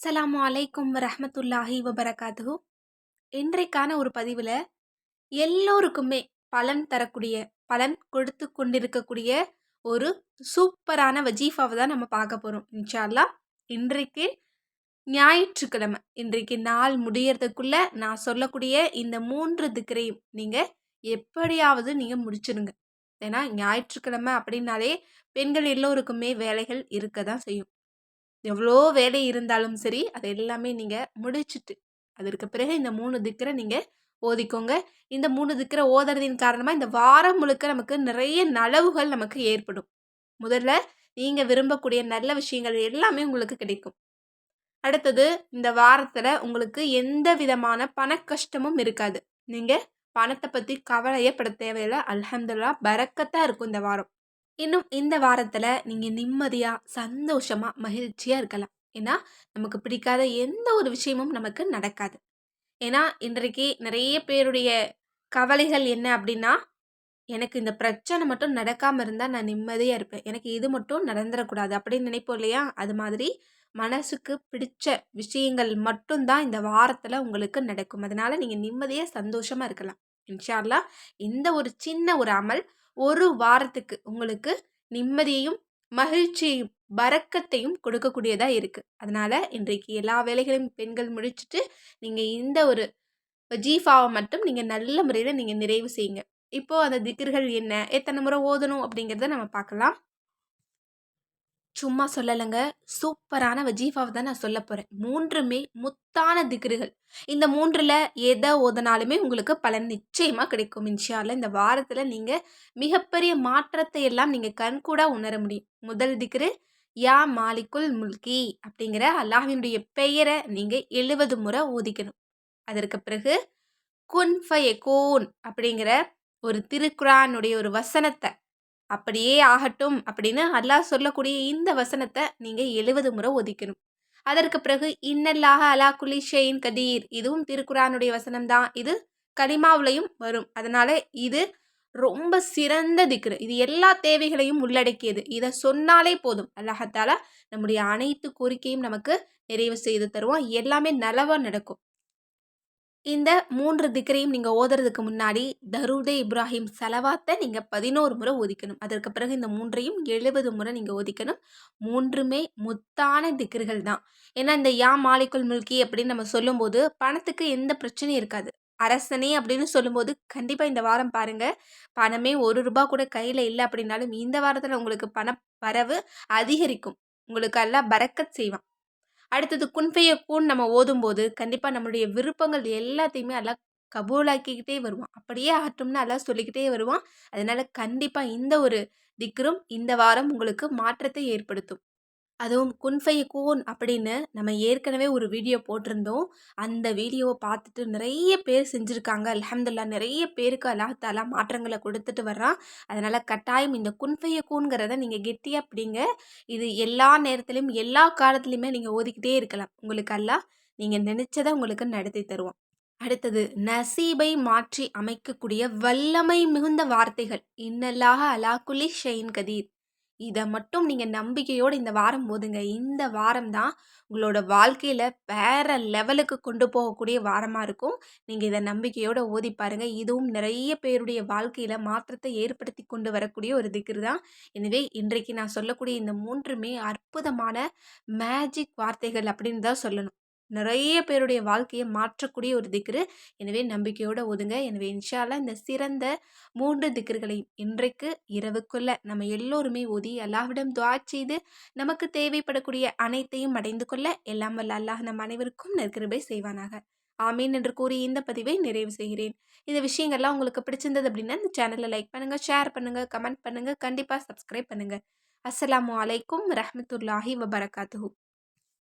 அஸ்ஸலாமு அலைக்கும் ரஹமத்துல்லாஹி வபரகாத்துஹு. இன்றைக்கான ஒரு பதிவில் எல்லோருக்குமே பலன் தரக்கூடிய பலன் கொடுத்து கொண்டிருக்கக்கூடிய ஒரு சூப்பரான வஜீஃபாவை தான் நம்ம பார்க்க போகிறோம் இன்ஷால்லா இன்றைக்கு ஞாயிற்றுக்கிழமை இன்றைக்கு நாள் முடியறதுக்குள்ள நான் சொல்லக்கூடிய இந்த மூன்று திக்கரையும் நீங்கள் எப்படியாவது நீங்கள் முடிச்சிடுங்க ஏன்னா ஞாயிற்றுக்கிழமை அப்படின்னாலே பெண்கள் எல்லோருக்குமே வேலைகள் இருக்க தான் செய்யும். எவ்வளோ வேலை இருந்தாலும் சரி அது எல்லாமே நீங்கள் முடிச்சிட்டு அதற்கு பிறகு இந்த மூணு திக்கரை நீங்கள் ஓதிக்கோங்க. இந்த மூணு திக்கரை ஓதுறதின் காரணமாக இந்த வாரம் முழுக்க நமக்கு நிறைய நலவுகள் நமக்கு ஏற்படும். முதல்ல நீங்கள் விரும்பக்கூடிய நல்ல விஷயங்கள் எல்லாமே உங்களுக்கு கிடைக்கும். அடுத்தது இந்த வாரத்தில் உங்களுக்கு எந்த விதமான பண கஷ்டமும் இருக்காது. நீங்கள் பணத்தை பற்றி கவலையப்பட தேவையில்லை. அலமதுல்லா பறக்கத்தான் இருக்கும் இந்த வாரம். இன்னும் இந்த வாரத்தில் நீங்கள் நிம்மதியாக சந்தோஷமாக மகிழ்ச்சியாக இருக்கலாம். ஏன்னா நமக்கு பிடிக்காத எந்த ஒரு விஷயமும் நமக்கு நடக்காது. ஏன்னா இன்றைக்கு நிறைய பேருடைய கவலைகள் என்ன அப்படின்னா எனக்கு இந்த பிரச்சனை மட்டும் நடக்காமல் இருந்தால் நான் நிம்மதியாக இருப்பேன். எனக்கு இது மட்டும் நடந்துடக்கூடாது அப்படின்னு நினைப்போம் இல்லையா? அது மாதிரி மனசுக்கு பிடிச்ச விஷயங்கள் மட்டும்தான் இந்த வாரத்தில் உங்களுக்கு நடக்கும். அதனால் நீங்கள் நிம்மதியாக சந்தோஷமாக இருக்கலாம். இன்ஷால்லா இந்த ஒரு சின்ன ஒரு அமல் ஒரு வாரத்துக்கு உங்களுக்கு நிம்மதியையும் மகிழ்ச்சியையும் பறக்கத்தையும் கொடுக்கக்கூடியதாக இருக்குது அதனால் இன்றைக்கு எல்லா வேலைகளையும் பெண்கள் முடிச்சுட்டு நீங்கள் இந்த ஒரு ஜீஃபாவை மட்டும் நீங்கள் நல்ல முறையில் நீங்கள் நிறைவு செய்யுங்க. இப்போது அந்த திக்கர்கள் என்ன? எத்தனை முறை ஓதணும் அப்படிங்கிறத நம்ம பார்க்கலாம். சும்மா சொல்லலைங்க. சூப்பரான வஜீஃபாவை தான் நான் சொல்ல போகிறேன் மூன்றுமே முத்தான திக்ருகள். இந்த மூன்றில் எதை ஓதனாலுமே உங்களுக்கு பலன் நிச்சயமாக கிடைக்கும். இன்ஷால்ல இந்த வாரத்தில் நீங்கள் மிகப்பெரிய மாற்றத்தை எல்லாம் நீங்கள் கண்கூடாக உணர முடியும். முதல் திக்ரு யா மாலிக்குல் முல்கி அப்படிங்கிற அல்லாஹினுடைய பெயரை நீங்கள் எழுபது முறை ஓதிக்கணும். அதற்கு பிறகு குன் ஃபய கோன் அப்படிங்கிற ஒரு திருக்குறானுடைய ஒரு வசனத்தை அப்படியே ஆகட்டும் அப்படின்னு அல்லாஹ் சொல்லக்கூடிய இந்த வசனத்தை நீங்கள் எழுபது முறை ஒதுக்கணும். அதற்கு பிறகு இன்னல்லாக அலா குலி ஷெயின் கதீர். இதுவும் திருக்குறானுடைய வசனம் தான் இது கலிமாவிலையும் வரும். அதனால இது ரொம்ப சிறந்த திக்ரு. இது எல்லா தேவைகளையும் உள்ளடக்கியது. இதை சொன்னாலே போதும். அல்லாஹத்தாலா நம்முடைய அனைத்து கோரிக்கையும் நமக்கு நிறைவு செய்து தருவோம் எல்லாமே நலவாக நடக்கும். இந்த மூன்று திக்கரையும் நீங்கள் ஓதுறதுக்கு முன்னாடி தருதே இப்ராஹிம் செலவாத்தை நீங்கள் பதினோரு முறை ஒதிக்கணும். அதற்கு பிறகு இந்த மூன்றையும் எழுபது முறை நீங்கள் ஒதிக்கணும். மூன்றுமே முத்தான திக்கர்கள் தான். ஏன்னா இந்த யா மாலிக்குல் மில்கி அப்படின்னு நம்ம சொல்லும்போது பணத்துக்கு எந்த பிரச்சனையும் இருக்காது. அரசனே அப்படின்னு சொல்லும்போது கண்டிப்பாக இந்த வாரம் பாருங்கள் பணமே ஒரு ரூபா கூட கையில் இல்லை அப்படின்னாலும் இந்த வாரத்தில் உங்களுக்கு பண வரவு அதிகரிக்கும். உங்களுக்கு எல்லாம் பறக்கத் செய்வான். அடுத்தது குன்ஃபைய கூன் நம்ம ஓதும்போது கண்டிப்பாக நம்மளுடைய விருப்பங்கள் எல்லாத்தையுமே எல்லாம் கபூலாக்கிக்கிட்டே வருவான். அப்படியே ஆகட்டும்னு எல்லாம் சொல்லிக்கிட்டே வருவான். அதனால் கண்டிப்பாக இந்த ஒரு திக்ரும் இந்த வாரம் உங்களுக்கு மாற்றத்தை ஏற்படுத்தும். அதுவும் குன்ஃபை கூன் அப்படின்னு நம்ம ஏற்கனவே ஒரு வீடியோ போட்டிருந்தோம். அந்த வீடியோவை பார்த்துட்டு நிறைய பேர் செஞ்சுருக்காங்க. அலமதுல்லா நிறைய பேருக்கு அல்லாஹாலா மாற்றங்களை கொடுத்துட்டு வர்றான். அதனால் கட்டாயம் இந்த குன்ஃபைய கூன்கிறத நீங்கள் கெட்டியாக அப்படிங்க இது எல்லா நேரத்துலையும் எல்லா காலத்துலையுமே நீங்கள் ஓதிக்கிட்டே இருக்கலாம். உங்களுக்கு எல்லாம் நீங்கள் நினச்சதை உங்களுக்கு நடத்தி தருவோம் அடுத்தது நசீபை மாற்றி அமைக்கக்கூடிய வல்லமை மிகுந்த வார்த்தைகள். இன்னல்லாக அலாக்குலி ஷெயின் கதீர். இதை மட்டும் நீங்கள் நம்பிக்கையோடு இந்த வாரம் போதுங்க இந்த வாரம் தான் உங்களோட வாழ்க்கையில் வேறு லெவலுக்கு கொண்டு போகக்கூடிய வாரமாக இருக்கும். நீங்கள் இதை நம்பிக்கையோடு ஓதி பாருங்கள் இதுவும் நிறைய பேருடைய வாழ்க்கையில் மாற்றத்தை ஏற்படுத்தி கொண்டு வரக்கூடிய ஒரு திக்ரு தான். எனவே இன்றைக்கு நான் சொல்லக்கூடிய இந்த மூன்றுமே அற்புதமான மேஜிக் வார்த்தைகள் அப்படின்னு தான் சொல்லணும். நிறைய பேருடைய வாழ்க்கையை மாற்றக்கூடிய ஒரு திக்ரு. எனவே நம்பிக்கையோடு ஒதுங்க. எனவே இன்ஷால இந்த சிறந்த மூன்று திக்ருகளையும் இன்றைக்கு இரவுக்குள்ள நம்ம எல்லோருமே ஓதி அல்லாஹ்விடம் துவா செய்து நமக்கு தேவைப்படக்கூடிய அனைத்தையும் அடைந்து கொள்ள எல்லாம் வல்ல அல்லாஹ் நம் அனைவருக்கும் நற்கிருபை செய்வானாக. ஆமீன் என்று கூறி இந்த பதிவை நிறைவு செய்கிறேன். இந்த விஷயங்கள்லாம் உங்களுக்கு பிடிச்சிருந்தது அப்படின்னா இந்த சேனலை லைக் பண்ணுங்கள் ஷேர் பண்ணுங்கள் கமெண்ட் பண்ணுங்கள் கண்டிப்பாக சப்ஸ்கிரைப் பண்ணுங்கள் அஸ்லாம் வலைக்கம் ரஹமத்துல்லாஹி வபரகாத்து